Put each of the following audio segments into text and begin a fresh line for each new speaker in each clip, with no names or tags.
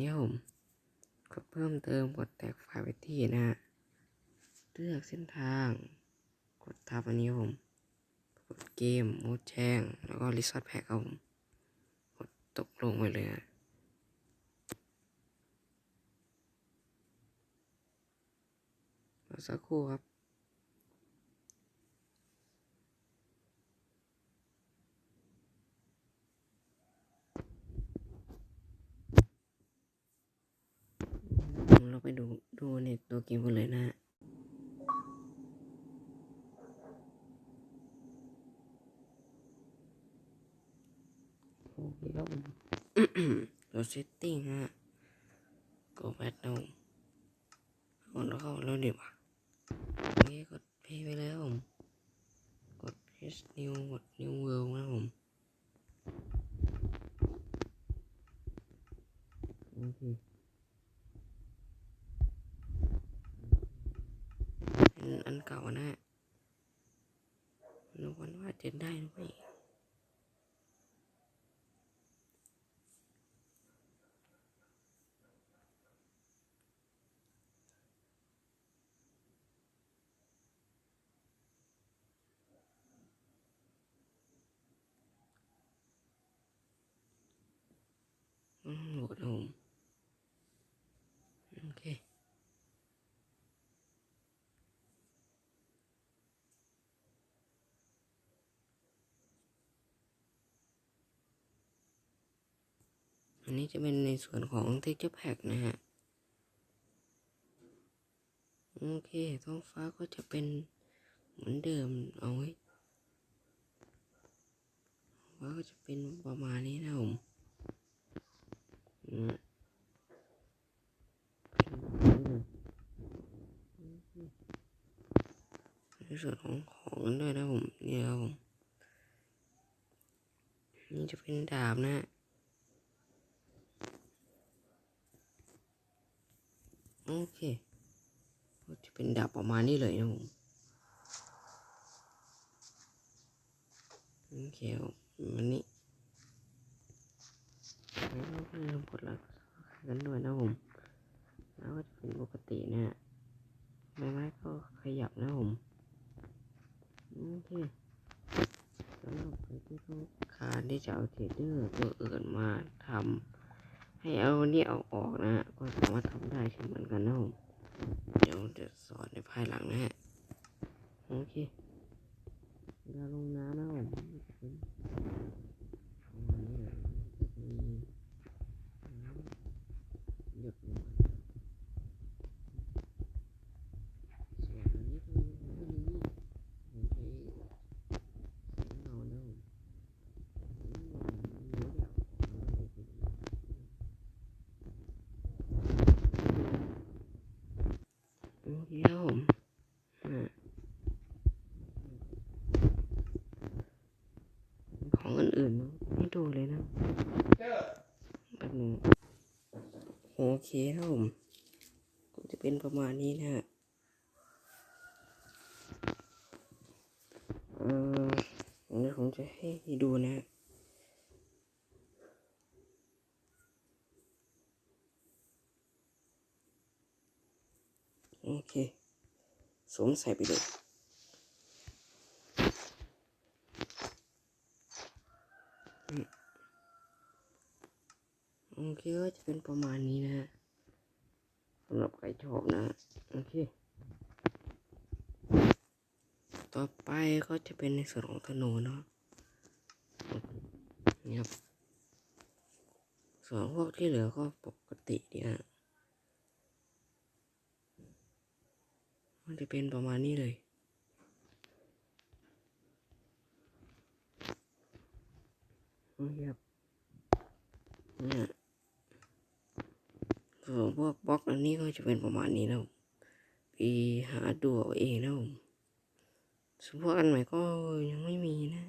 นี้ผมกดเพิ่มเติมกดแตกไฟล์ไว้ที่นะฮะเลือกเส้นทาง กดทับอันนี้ผม กดเกมโมดแจ้งแล้วก็รีสอร์ทแพ็กครับผม กดตกลงไปเลยนะรอสักครู่ครับ เราไปดูดู ในตัวกมกันเลยนะโอเคครับผมเราเซตติ้งฮะก็แบตเรากดเข้าแล้วเดีกว่าโอเคกดเพย์ไปแล้วผมกด H new กด new world นะผม โอเคอันอันเก่านะฮะนึกวันว่าจะได้หรือไม่ อืมโหลดนะผมโอเคอันนี้จะเป็นในส่วนของ texture pack นะฮะ โอเคท้องฟ้าก็จะเป็นเหมือนเดิมเอาไว้ฟ้าก็จะเป็นประมาณนี้นะผม ในส่วนของของด้วยนะผมเนี่ยครับผมนี่จะเป็นดาบนะฮะโอเคก็จะเป็นดาบประมาณนี้เลยนะผมโอเควันนี้ แล้วก็เริ่มกดลักกันด้วยนะผม แล้วก็จะเป็นปกตินะฮะใบไม้ก็ขยับนะผมโอเคสำหรับใครที่ต้องการที่จะเอาเทเดอร์ตัวอื่นมาทำให้เอาเนี่ยเอาออกนะฮะก็สามารถทำได้เช่นเหมือนกันนะผมเดี๋ยวจะสอนในภายหลังนะฮะโอเคเวลาลงน้ำนะผมจะเป็นประมาณนี้เลยจะมีน้ำหยดลงมาส่วนอันนี้ก็มีอันนี้ผมใช้สีเงานะผมอืมเดี๋ยวเดี๋ยวเอาไปดู โอเคครับผมของอื่นๆไม่ดูเลยนะแบบนึงโอเคครับผมก็จะเป็นประมาณนี้นะฮะเออเดี๋ยวผมจะให้ดูนะฮะโอเค ส วมใส่ไปเลยโอเคก็จะเป็นประมาณนี้นะฮะสำหรับใครชอบนะโอเค ต่อไปก็จะเป็นในส่วนของธนูเนาะนี่ครับส่วนพวกที่เหลือก็ปกติดีฮะมัน จะเป็นประมาณนี้เลยโอเคครับเนี่ยส่วนพวกบล็อกอันนี้ก็จะเป็นประมาณนี้นะไปหาดูเอาเองนะผมส่วนพวกอันใหม่ก็ยังไม่มีนะ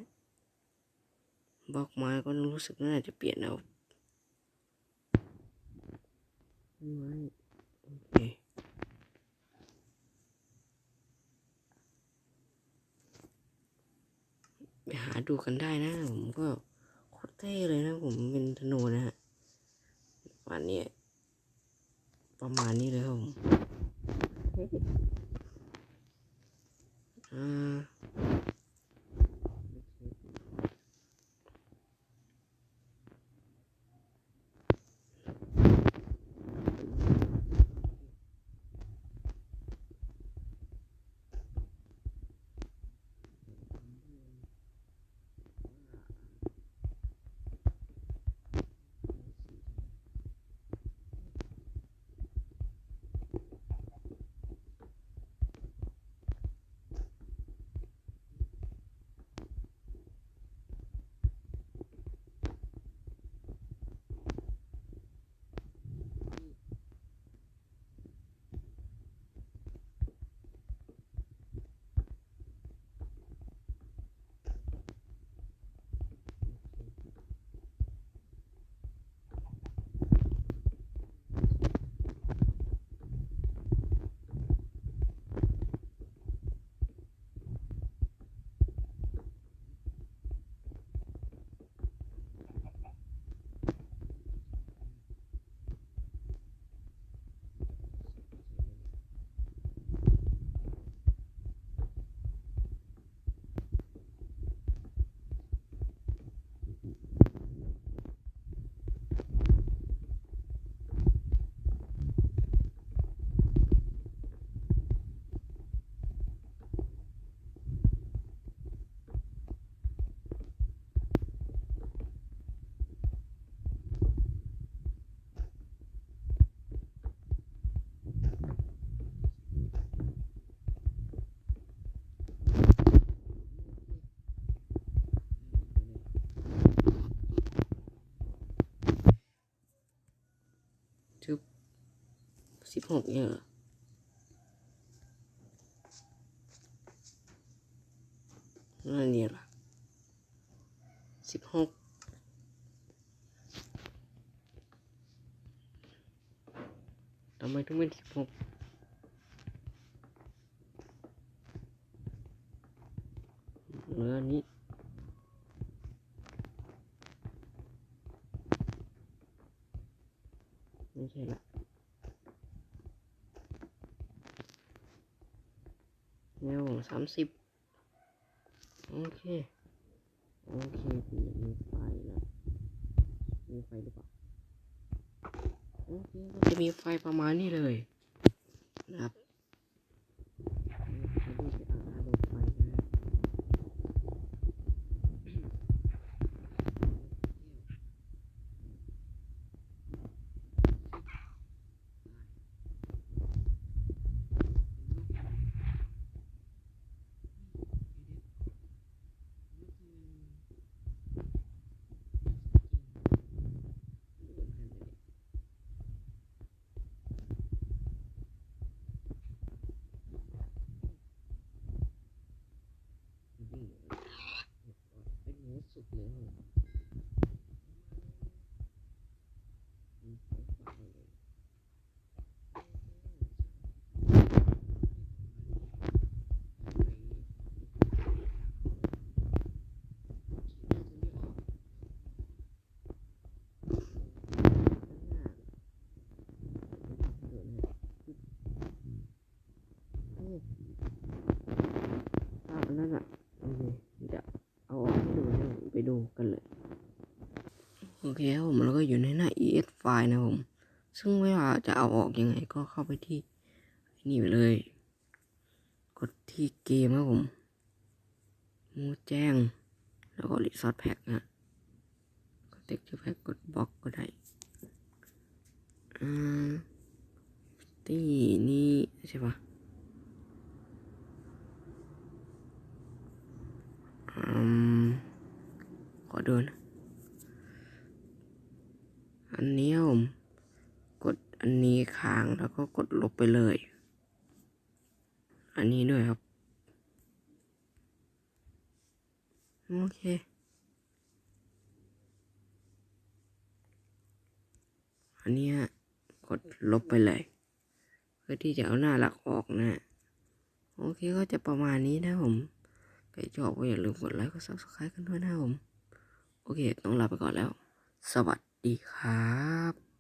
บล็อกไม้ก็รู้สึกน่าจะเปลี่ยนเอาไม้โอเค ไป หาดูกันได้นะ ผมก็โคตรเท่เลยนะ ผมเป็นธนูนะฮะประมาณนี้ประมาณนี้เลยครับผมอ่า สิบหกเนี่ยเหรอนั่นนี่ล่ะสิบหกทำไมถึงเป็นสิบหกเหลืออันนี้ ไม่ใช่ละแนวสามสิบโอเค โอเคมมีไฟแล้วมีไฟหรือเปล่า โอเคก็จะมีไฟประมาณนี้เลยนะครับจะดูจะอาลงไฟนะเป็นเนื้อสุกเลยครับอืมฝักเลย ภาพอันนั้นอะโอเคเดี๋ยวเอาออกให้ดูนะไปดูกันเลย โอเคครับผมแล้วก็อยู่ในหน้า ES ไฟล์นะผม ซึ่งเวลาจะเอาออกยังไงก็เข้าไปที่นี่ไปเลย กดที่เกมครับผมมูแจ้ง แล้วก็รีซอสแพ็กนะกดเท็กซ์แพ็กกดบล็อกก็ได้อ่าที่นี่ใช่ปะอืมขอดูนะอันนี้ผมกดอันนี้ค้างแล้ว ก็กดลบไปเลย อันนี้ด้วยครับ โอเคอันนี้กดลบไปเลย เพื่อที่จะเอาหน้าหลักออกนะ โอเคก็จะประมาณนี้นะผมใครชอบก็อย่าลืมกดไลค์กด subscribe กันด้วยนะผม โอเค ต้องลาไปก่อนแล้ว สวัสดีครับ